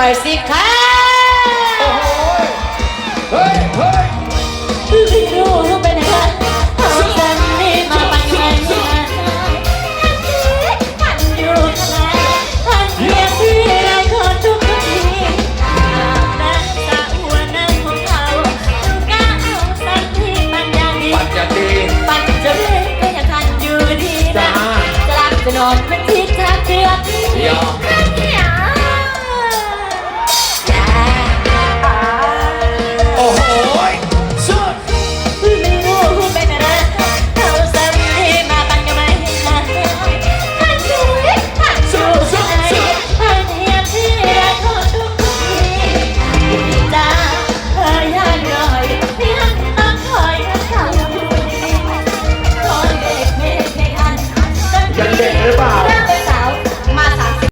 ไปสิคะเฮ้ยเฮ้ยรู้รู้ไปไหนคะเอาสันนี่มาปันไปนี่ทันอยู่ทำไทันที่ไรคนทุกทีอาบน้วัวน้ของเขาดูก้าวสันที่งปัจจัก็ยันนอนเป็นที่ทักเทือก